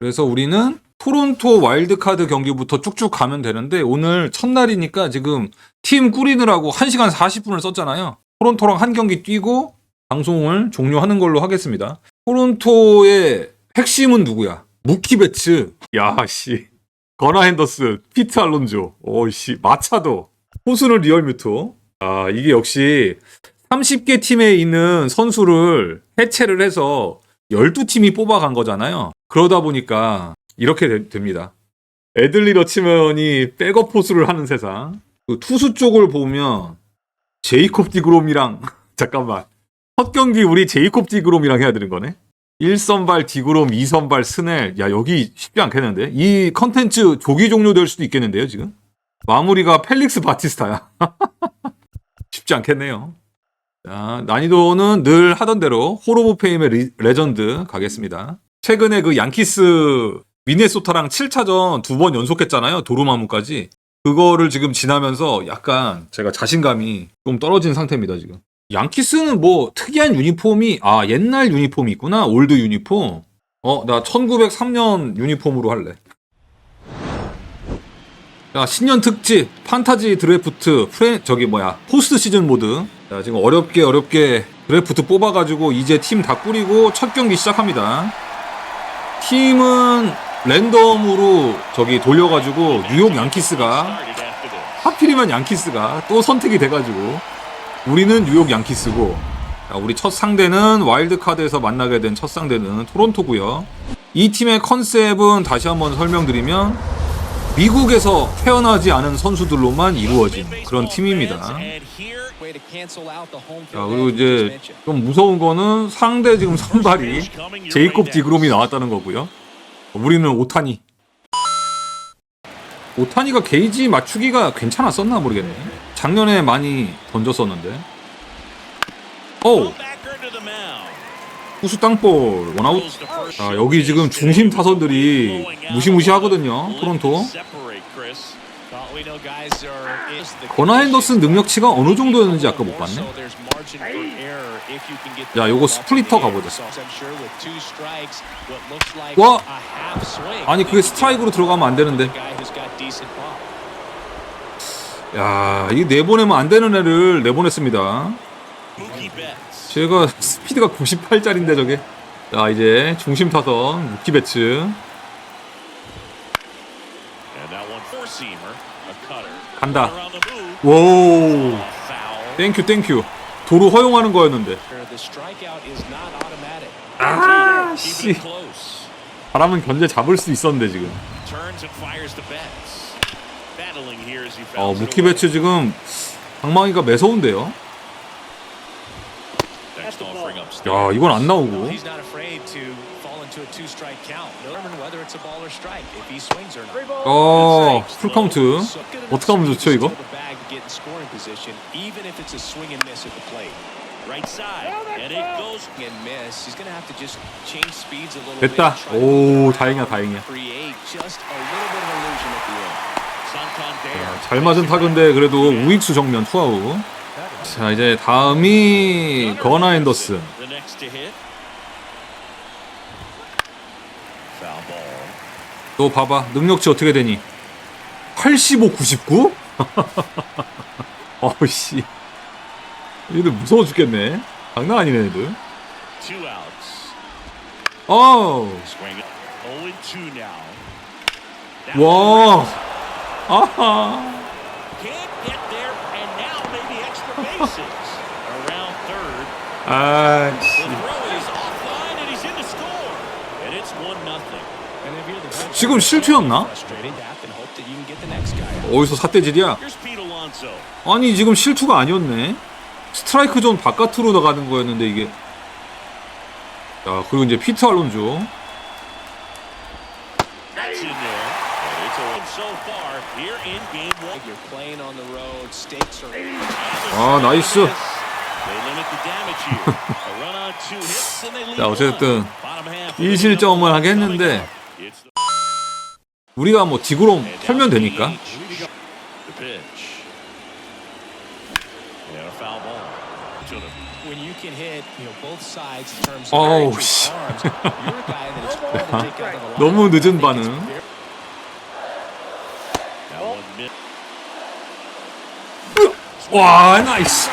그래서 우리는 토론토 와일드카드 경기부터 쭉쭉 가면 되는데 오늘 첫날이니까 지금 팀 꾸리느라고 1시간 40분을 썼잖아요. 토론토랑 한 경기 뛰고 방송을 종료하는 걸로 하겠습니다. 토론토의 핵심은 누구야? 무키 베츠. 야, 씨. 거나 핸더슨, 피트 알론조, 오씨, 마차도, 호수는 리얼뮤토. 아, 이게 역시 30개 팀에 있는 선수를 해체를 해서 12팀이 뽑아간 거잖아요. 그러다 보니까 이렇게 되- 됩니다. 애들리 러치먼이 백업 포수를 하는 세상. 그 투수 쪽을 보면 제이콥 디그롬이랑 잠깐만. 첫 경기 우리 제이콥 디그롬이랑 해야 되는 거네. 1선발 디그롬, 2선발 스넬. 야, 여기 쉽지 않겠는데? 이 컨텐츠 조기 종료될 수도 있겠는데요, 지금? 마무리가 펠릭스 바티스타야. 쉽지 않겠네요. 자, 난이도는 늘 하던 대로 홀 오브 페임의 리- 레전드 가겠습니다. 최근에 그 양키스 미네소타랑 7차전 두 번 연속했잖아요. 도루마무까지. 그거를 지금 지나면서 약간 제가 자신감이 좀 떨어진 상태입니다, 지금. 양키스는 뭐 특이한 유니폼이 아, 옛날 유니폼이 있구나. 올드 유니폼. 어, 나 1903년 유니폼으로 할래. 자, 신년 특집 판타지 드래프트 프레 저기 뭐야 포스트 시즌 모드. 자, 지금 어렵게 어렵게 드래프트 뽑아가지고 이제 팀 다 꾸리고 첫 경기 시작합니다. 팀은 랜덤으로 저기 돌려가지고 뉴욕 양키스가 하필이면 양키스가 또 선택이 돼가지고 우리는 뉴욕 양키스고 자, 우리 첫 상대는 와일드카드에서 만나게 된 첫 상대는 토론토고요. 이 팀의 컨셉은 다시 한번 설명드리면 미국에서 태어나지 않은 선수들로만 이루어진 그런 팀입니다. 자, 그리고 이제 좀 무서운 거는 상대 지금 선발이 제이콥 디그롬이 나왔다는 거고요. 우리는 오타니. 오타니가 게이지 맞추기가 괜찮았었나 모르겠네. 작년에 많이 던졌었는데. 오, 후수 땅볼 원아웃. 자, 여기 지금 중심 타선들이 무시무시하거든요. 토론토. 거나 핸더슨 능력치가 어느 정도였는지 아까 못 봤네. 야, 요거 스플리터 가보자. 와, 아니 그게 스트라이크로 들어가면 안 되는데. 야, 이게 내보내면 안 되는 애를 내보냈습니다. 제가 스피드가 98짜리인데 저게. 자, 이제 중심 타선 무키 배츠 간다. 오, 땡큐 땡큐. 도로 허용하는 거였는데. 아, 씨. 바람은 견제 잡을 수 있었는데 지금. 어, 무키 배츠 지금 방망이가 매서운데요. 야, 이건 안 나오고. 어, 풀 카운트. 어떻게 하면 좋죠, 이거? 됐다. 오, 다행이야, 다행이야. 잘 맞은 타구인데 그래도 우익수 정면 투아웃. 자, 이제 다음이 거나 앤더슨. 너 봐봐. 능력치 어떻게 되니? 85, 99? 어우씨. 얘들 무서워 죽겠네. 장난 아니네, 애들. 어우. 와. 아하. 아씨. 지금 실투였나? 어디서 삿대질이야? 아니 지금 실투가 아니었네. 스트라이크 존 바깥으로 나가는 거였는데 이게. 자 그리고 이제 피트 알론조. 아 나이스. 자 어쨌든 1실점을 하게 했는데 우리가 뭐 디그롬 털면 되니까. 어우, 씨. 너무 늦은 반응. 와 나이스.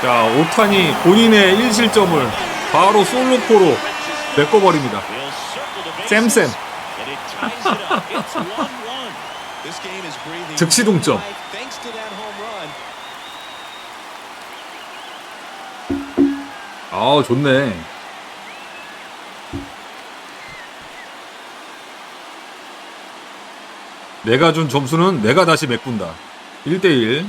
자 오타니 본인의 1실점을 바로 솔로포로 메꿔버립니다. 쌤쌤. and it ties it up. It's 1-1. This game is breathing 즉시 동점. 아 좋네. 내가 준 점수는 내가 다시 메꾼다. 1대1.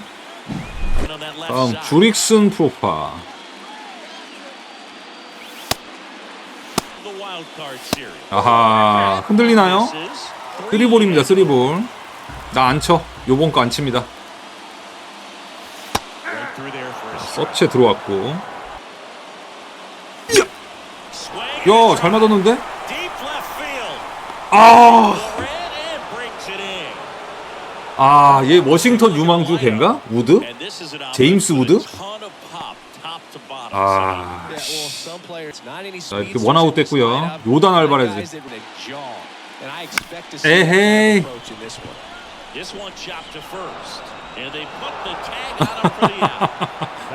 On that left 다음. 주릭슨 프로파. 아하 흔들리나요? 쓰리볼입니다. 쓰리볼. 나 안 쳐. 요번 거 안 칩니다. 서치에 들어왔고. Swing 야잘 맞았는데? 아. 아, 얘 워싱턴 유망주 걔인가? 우드? 제임스 우드? 아, 자, 이렇게 원아웃 됐고요. 요단 알바레즈. 에헤이.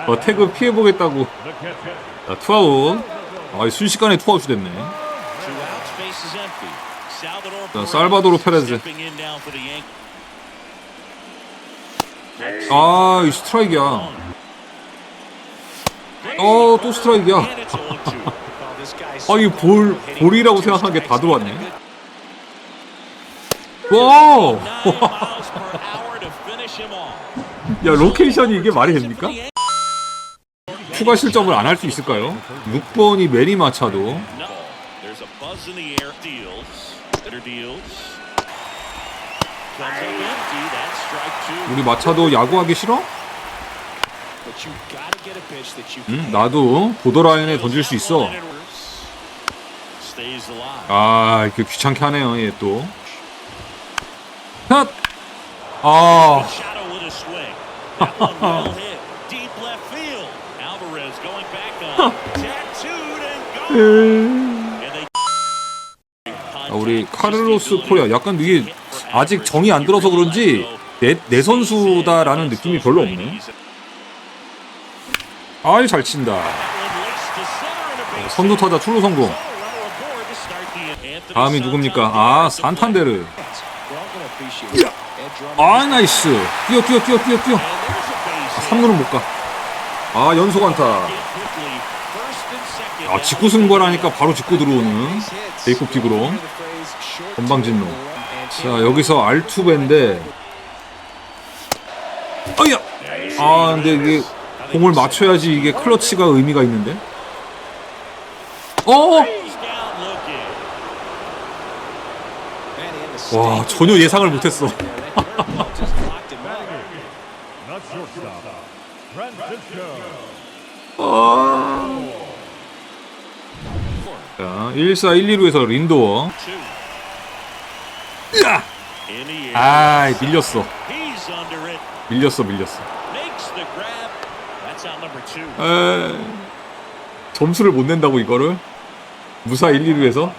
어, 태그 피해보겠다고. 자, 투아웃. 아, 순식간에 투아웃이 됐네. 자, 살바도로 페레즈. 아, 이 스트라이크야. 어, 또 스트라이크야. And it's 0-2. Well, this guy's 아, 이 so 볼, 볼이라고 생각한 게 다. 들어왔네. 와우! 9 miles per hour to finish him off. 야, 로케이션이 이게 말이 됩니까? 추가 실점을 안 할 수 있을까요? 6번이 메리 마차도. 우리 마차도 야구하기 싫어? Can 나도 보더라인에 던질 수 있어. 아, 이렇게 귀찮게 하네요, 얘 또. 샷! 아, 아, 우리 카를로스 코리아 약간 이게 아직 정이 안 들어서 그런지 내, 내 선수다라는 느낌이 별로 없네. 아이, 잘 친다. 선두 타자 출루 성공. 다음이 누굽니까? 아, 산탄데르. 아, 나이스. 뛰어, 뛰어, 뛰어, 뛰어, 뛰어. 3루는 못 가. 아, 연속 안타. 아, 직구 승부하니까 바로 직구 들어오는 제이콥 딕으로. 건방진놈. 자, 여기서 알투베인데. 어이야! 아, 근데 이게 공을 맞춰야지 이게 클러치가 의미가 있는데. 어! 와, 전혀 예상을 못했어. Francisco. 자, 1사 1, 2루에서 린도어. 으아! 아, 밀렸어. 밀렸어, 밀렸어. 에... 점수를 못 낸다고 이거를? 무사 1, 2루에서?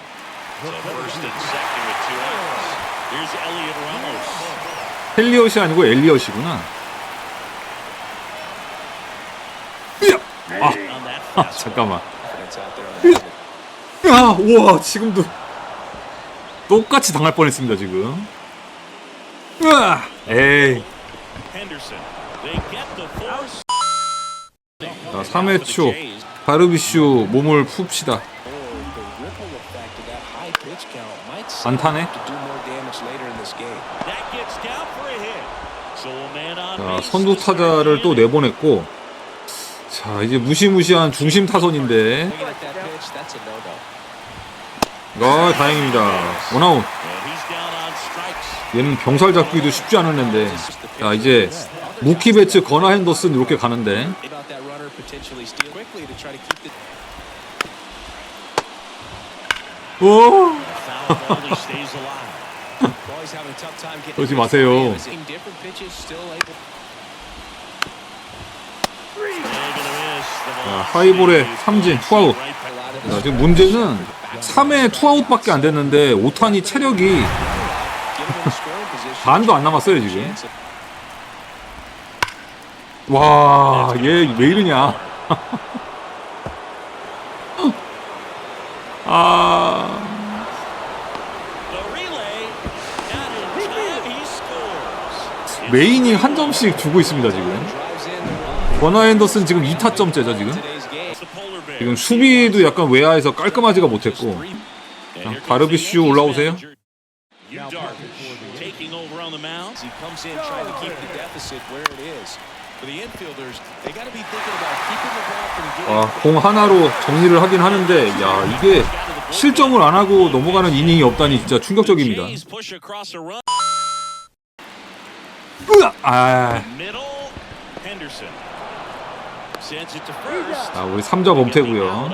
So first and second with two outs. Here's Elliot Ramos. 헬리엇이 아니고 엘리엇이구나. 아, fastball. 잠깐만. 아, 우와, 지금도 똑같이 당할 뻔했습니다, 지금. 으아! 에이. 자, 3회 초. 바르비슈 몸을 풉시다. 안타네. 자, 선두 타자를 또. 내보냈고. 자, 이제 무시무시한 중심 타선인데. 아, 다행입니다. 원아웃. 얘는 병살 잡기도 쉽지 않은 앤데. 자, 이제 무키 배츠 거나 핸더슨 이렇게 가는데. Runner potentially steal quickly to try to keep the 오! Foul ball, he stays alive. Well, he's having a tough time getting 그러지 마세요. Different pitches, still able. And 자, 하이볼에 삼진, 투아웃. 자, 지금 문제는 3회 투아웃밖에 안 됐는데 오탄이 체력이 반도 안 남았어요 지금. 와, 얘 왜 이러냐? 아, 메인이 한 점씩 주고 있습니다 지금. 버나 핸더슨 지금 2타점째죠 지금. 지금 수비도 약간 외야에서 깔끔하지가 못했고. 자, 다르비슈 올라오세요. Taking over on the mound. He comes in trying to keep the deficit where it is. 아, 공 하나로 정리를 하긴 하는데 야 이게 실점을 안 하고 넘어가는 이닝이 없다니 진짜 충격적입니다. 으아! 아. 자, 우리 3자 범퇴고요.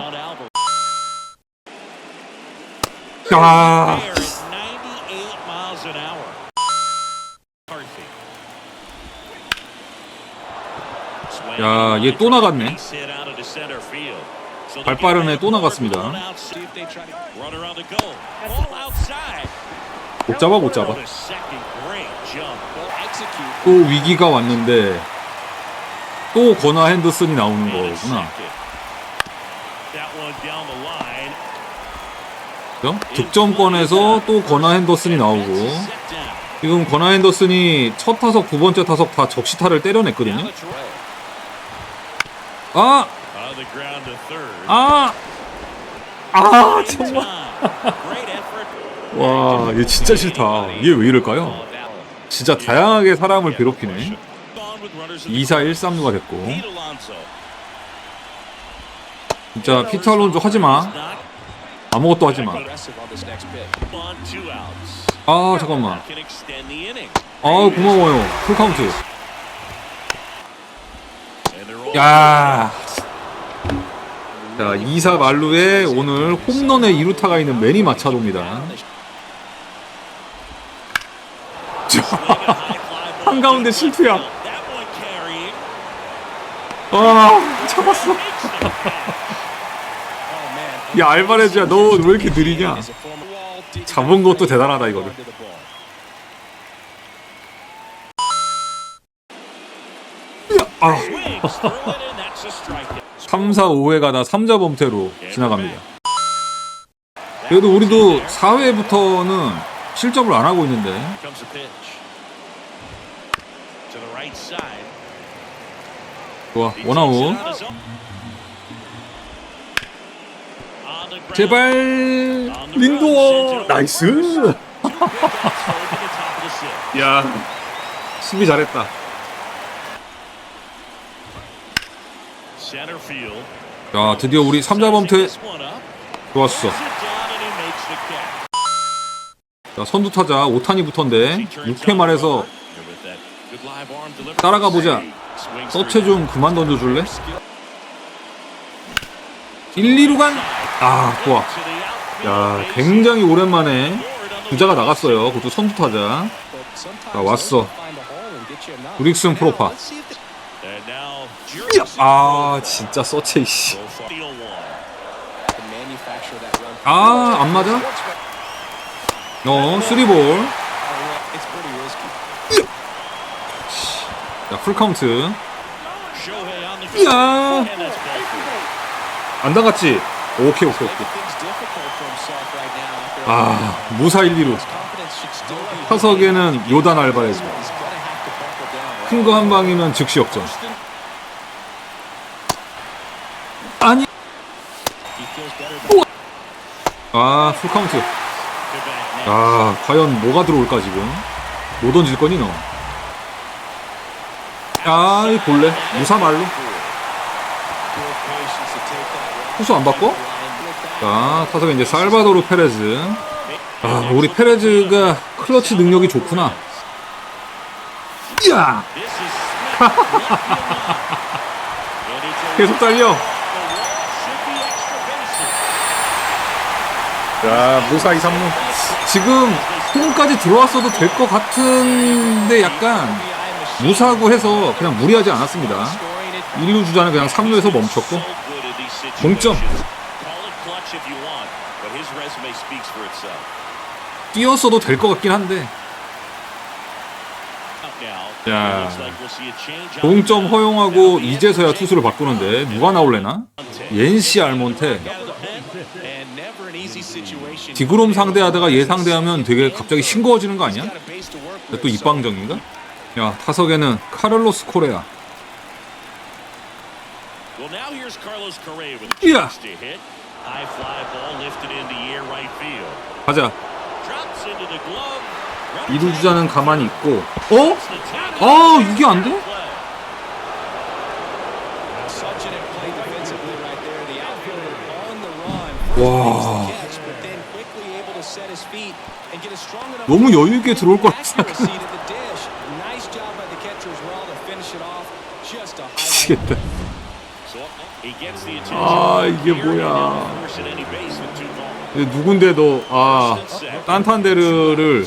Out 야, 얘 또 나갔네. 발 빠른 애 또 나갔습니다. 못 잡아 못 잡아. 또 위기가 왔는데 또 거나 핸더슨이 나오는 거구나. 득점권에서 또 거나 핸더슨이 나오고. 지금 거나 핸더슨이 첫 타석 두 번째 타석 다 적시타를 때려냈거든요. 아. 아, 아 정말. 와, 얘 진짜 싫다. 얘 왜 이럴까요? 진짜 다양하게 사람을 괴롭히네. On with runners in the 2사 1, 3루가 됐고. 진짜 피터 알론조 하지 마. 아무것도 하지 마. 아, 잠깐만. 아, 고마워요. 풀카운트. 야. 자, 2사 말루에 오늘 홈런의 2루타가 있는 매니 마차도입니다. 한가운데 실투야. 아, 잡았어. Oh. 야, 알바레즈야, 너 왜 이렇게 느리냐? 잡은 것도 대단하다, 이거를. ball. 아, Swings through it, and that's a strikeout. 3, 4, 5회 가 다 3자 범퇴로 지나갑니다. 그래도 우리도 4회부터는 실점을 안 하고 있는데. 좋아 원아웃. 제발 린도어 나이스. 야 수비 잘했다 자 드디어 우리 3자 범퇴. 좋았어. 자 선두 타자 오타니 부터인데 6회 말에서. 따라가 보자 서체. 좀 그만 던져 줄래? 1, 2루 간? 아 좋아. 야 굉장히 오랜만에 주자가 나갔어요 그것도 선두 타자 자, 왔어. 우릭슨 프로파 아 진짜 서체 이씨 Go for steal one. can manufacture that run. 아안 맞아? 어 risky. 자 풀카운트 Shohei on the 야 And that's ball four. 안 나갔지? 오케이 오케이 오케이 아 무사 1, 2루 confidence should still be 타석에는 요단 알바레즈. 큰 거 한 방이면 즉시 역전 아니. 아 풀카운트. 아 과연 뭐가 들어올까 지금 뭐 던질 거니 너 아 이 볼래 무사 말로 Good patience to take that run. 투수 안 바꿔? 자 타석에 이제 살바도르 페레즈 아 우리 페레즈가 클러치 능력이 좋구나 야 계속 달려 자 무사 2, 3루 지금 홈까지 들어왔어도 될 것 같은데 약간 무사하고 해서 그냥 무리하지 않았습니다 1루 주자는 그냥 3루에서 멈췄고 동점. 뛰었어도 될 것 같긴 한데 야. 동점 허용하고 이제서야 투수를 바꾸는데 누가 나올래나? 옌시 알몬테 디그롬 상대하다가 얘 상대하면 되게 갑자기 싱거워지는 거 아니야? 또 입방정인가? 야 타석에는 카를로스 코레아 field. 가자. 이루 주자는 가만히 있고 어? 아 이게 안 돼? Play. 너무 여유 있게 들어올 a highlight. 미치겠다. 아 이게 뭐야 balls. 누군데 도 아 딴탄데르를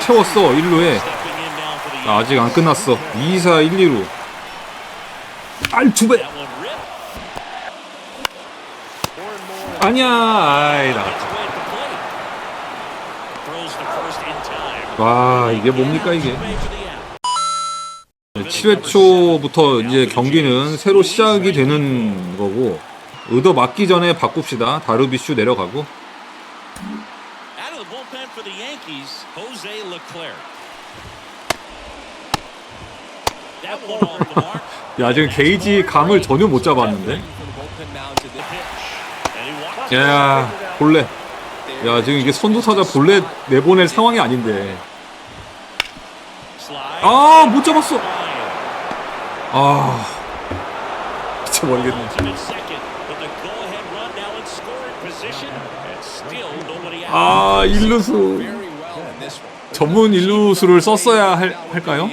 채웠어 1루에 Stepping in now for the 아, 아직 안 끝났어 2사 1, 2루 알투베. 아니야 아이 나갔다 Gets away at the plate. Throws the first in time. 와 이게 뭡니까 이게 Away for the out. 7회 초부터 이제 경기는 새로 시작이 되는 거고 의도 맞기 전에 바꿉시다 다르비슈 내려가고. 야 지금 게이지 감을 전혀 못 잡았는데. 야 볼래 야 지금 이게 선두타자 볼래 내보낼 상황이 아닌데. 아 못 잡았어. 아 미쳐버리겠네. 아 일루수. 전문 일루수를 썼어야 할, 할까요?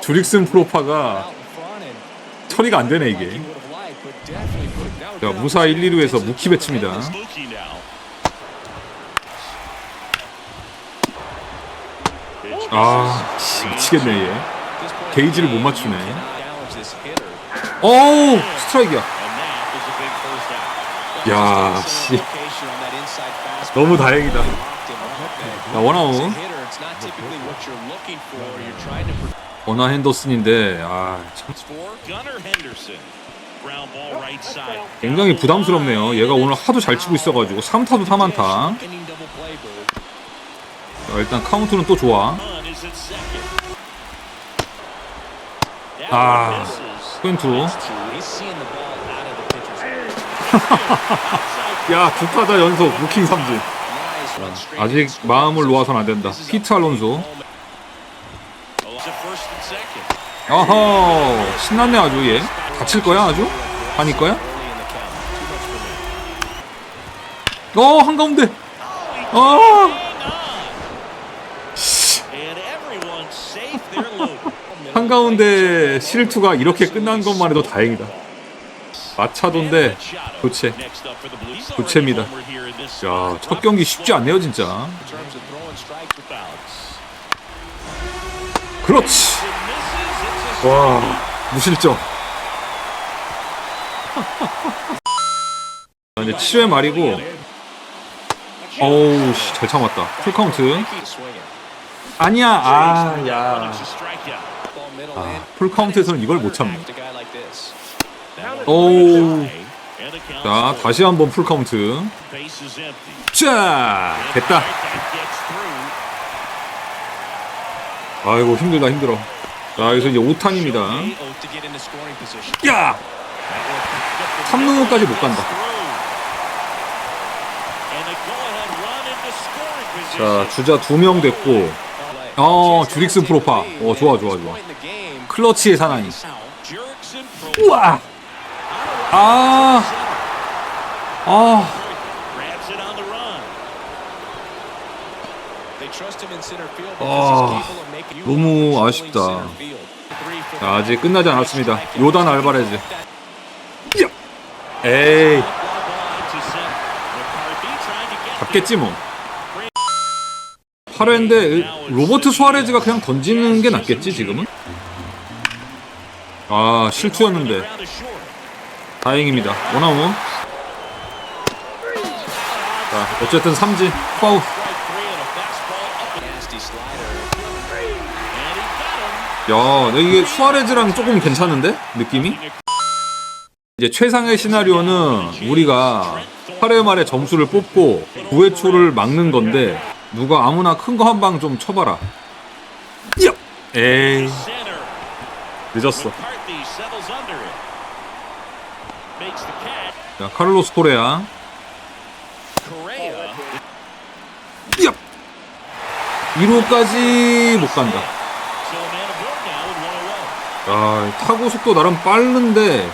주릭슨 프로파가 처리가 안 되네 이게. 자 무사 1, 2루에서 무키 배칩니다 아 씨, 미치겠네 얘 게이지를 못 맞추네. 어우 스트라이크야 And that is a big first out. 야, Just 씨. location on that inside fastball. 너무 다행이다. 자 원아웃 버나 핸더슨인데 right side. 굉장히 부담스럽네요 얘가 오늘 하도 잘 치고 있어가지고 3타도 4만타 자, 일단 카운트는 또 좋아 Ah. pitcher's hand. 야 두 타자 연속 루킹 삼진 아직. 마음을 놓아서는 안 된다 피트 알론소. 어허 신났네 아주 얘 다칠 거야 아주? 아닐 거야? 어 한가운데 어 한가운데 실투가 이렇게 끝난 것만 해도 다행이다 마차도인데 교체. 교체입니다. 야 첫 경기 쉽지 않네요 진짜. 그렇지 와 무실점 자, 이제 7회 말이고 어우 씨, 잘 참았다 풀카운트. 아니야 아야 아. 풀카운트에서는 이걸 못 참네 count's 자. 다시 한번 풀카운트. 자 됐다. 아이고 힘들다 힘들어 자 여기서 이제 5탄입니다 Shohei to get into scoring position. 야 3루까지 못 간다 자. 주자 2명 됐고 어 주릭슨 프로파 어 좋아 좋아 좋아 클러치의 사나이 우와 아 아. 아, 너무 아쉽다. 자, 아직 끝나지 않았습니다. 요단 알바레즈. 야! 에이, 잡겠지 뭐. 8회인데 로버트 수아레즈가 그냥 던지는 게 낫겠지 지금은? 아 실투였는데. 다행입니다. 원아웃. 자 어쨌든 삼진 him. 야, 내 이게 수아레즈랑 조금 괜찮은데 느낌이? 이제 최상의 시나리오는 우리가 8회 말에 점수를 뽑고 9회 초를 막는 건데 누가 아무나 큰 거 한 방 좀 쳐봐라. 야! 에이. 늦었어. 자 카를로스 코레아. 야! 1호까지 못 간다. 야, 타고 속도 나름 빠른데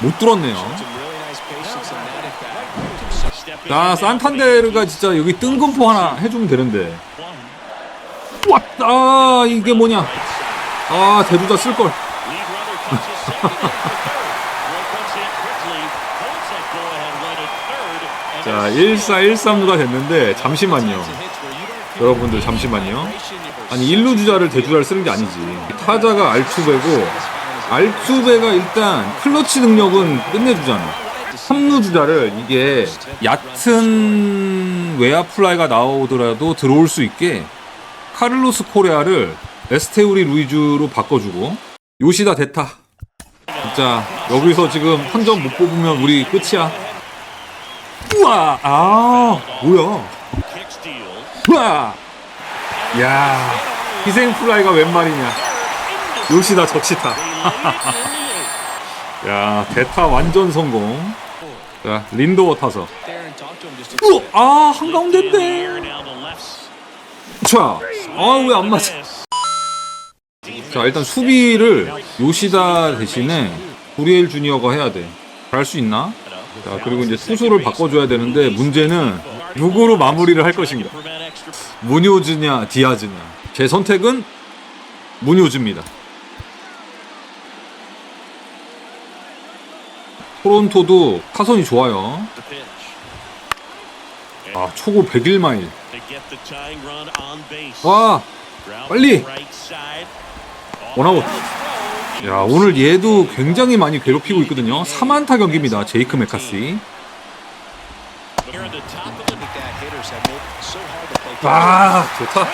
못 뚫었네요. Some really nice patience in that at now. 산탄데르가 진짜 여기 뜬금포 하나 해주면 되는데. 왔다! 아, 이게 뭐냐? 아, 대두자 쓸걸. 자, there's 1413루가 됐는데, 잠시만요. 여러분들, 잠시만요. 아니, 1루 주자를 대주자를 쓰는 게 아니지. 타자가 알투베고, 알투베가 일단 클러치 능력은 끝내주잖아. 3루 주자를 이게 얕은 외야 플라이가 나오더라도 들어올 수 있게 카를로스 코레아를 에스테우리 루이즈로 바꿔주고 요시다 대타. 진짜 여기서 지금 한 점 못 뽑으면 우리 끝이야. 우와! 아 뭐야. 우와! 야 희생 플라이가 웬 말이냐. 요시다 저치타. 야 대타 완전 성공 자 린도어 타서 우와 아 한가운데인데 the left. 자아 왜 안 맞아 자 일단 수비를 요시다 대신에 구리엘 주니어가 해야 돼. 할수 있나? 자 그리고 이제 투수를 바꿔줘야 되는데 문제는 누구로 마무리를 할 것인가? 무뇨즈냐 디아즈냐? 제 선택은 무뇨즈입니다. 토론토도 타선이 좋아요. 아 초고 101마일. To get the tying run on base. 와 빨리! 원아웃. 야 오늘 얘도 굉장히 많이 괴롭히고 있거든요. 3안타 경기입니다. 제이크 메카시. 아 좋다.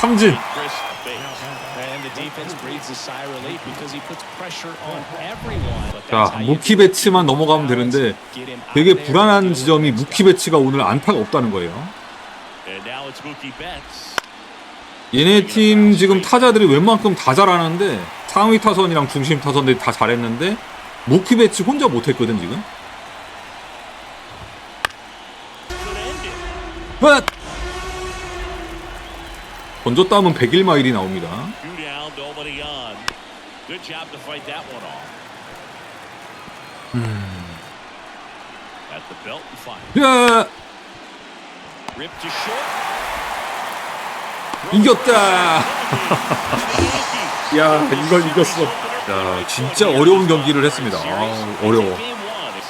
삼진. 자 that's how you 무키 배치만 넘어가면 되는데 되게. 불안한 지점이 무키 배치가 오늘 안타가 없다는 거예요. 얘네 팀 지금 타자들이 웬만큼 다 잘하는데 상위 타선이랑 중심 타선들이 다 잘했는데 무키 배치 혼자 못했거든 지금. 헛! 던졌다 하면 101마일이 나옵니다. Nobody on. Good job to fight that one off. At the belt and fire. 야 Ripped to short. 이겼다. 야 이걸 이겼어. 야 진짜 어려운 경기를 했습니다. 아, 어려워.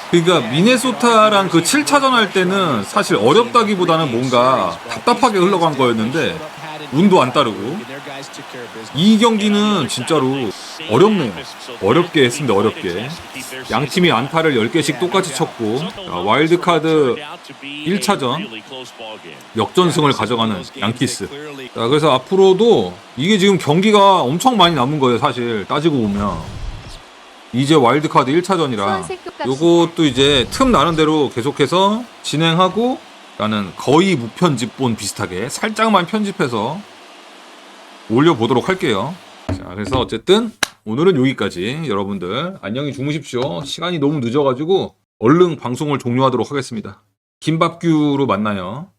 그러니까 미네소타랑 그 7차전 할 때는 사실 어렵다기보다는 뭔가 답답하게 흘러간 거였는데 운도 안 따르고 이 경기는 진짜로 어렵네요. 어렵게 했습니다. 어렵게. 양 팀이 안타를 10개씩 똑같이 쳤고 자, 와일드카드 1차전 역전승을 가져가는 양키스. 자, 그래서 앞으로도 이게 지금 경기가 엄청 많이 남은 거예요. 사실 따지고 보면 이제 와일드카드 1차전이라 수원색 똑같이 요것도 이제 틈 나는 대로 계속해서 진행하고 나는 거의 무편집본 비슷하게 살짝만 편집해서 올려보도록 할게요. 자, 그래서 어쨌든 오늘은 여기까지 여러분들 안녕히 주무십시오. 시간이 너무 늦어가지고 얼른 방송을 종료하도록 하겠습니다. 김밥규로 만나요.